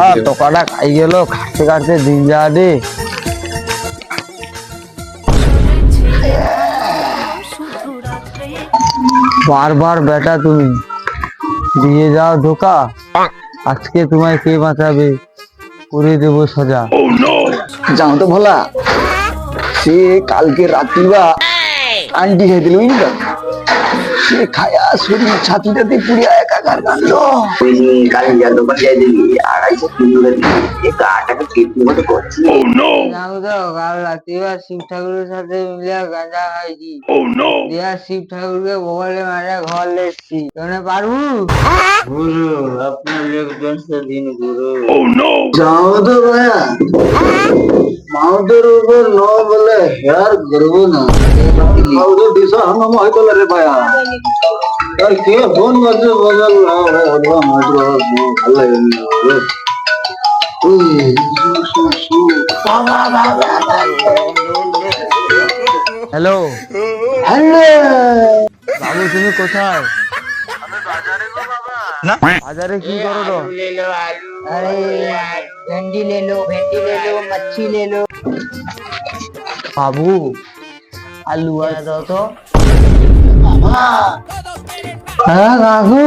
আর টোকাটা খাই গেল খাটতে খাটতে দিন যা রে বারবার বেটা তুমি দিয়ে যাও ধোকা। আজকে তোমায় কে বাঁচাবে? করে দেবো সাজা। জানো তো ভোলা সে কালকে রাত্রি বা আন্টি খাইছিল বুঝলি সে খায়া শরীর ছাতিটাতে পুড়িয়া একাকার কাটলো কালি যা দোকান যাই দিবি আড়াইশো তিনশো দিবি একা টাকা কেটে মতো করছি। জানো তো কাল রাত্রিবার শিব ঠাকুরের সাথে মিলে গাঁজা খাইছি। দিয়া শিব ঠাকুরকে বগলে মারা ঘর লেসছি তোনে পারবু? গুরু আপনার একজন দিন গুরু। যাও তো ভাইয়া মাউদের উপর ন বলে হেয়ার করব না। মাউদের দিশা হাম হয়তো রে ভাইয়া। আর কে ফোন করছে বদল অথবা মাত্র ভালো লাগে। হ্যালো। হ্যালো। বাবু তুমি কোথায়? বাজারে কি করো अरे भिंडी ले लो भिंडी ले लो मच्छी ले लो बाबू आलू आ दो तो हाँ काकू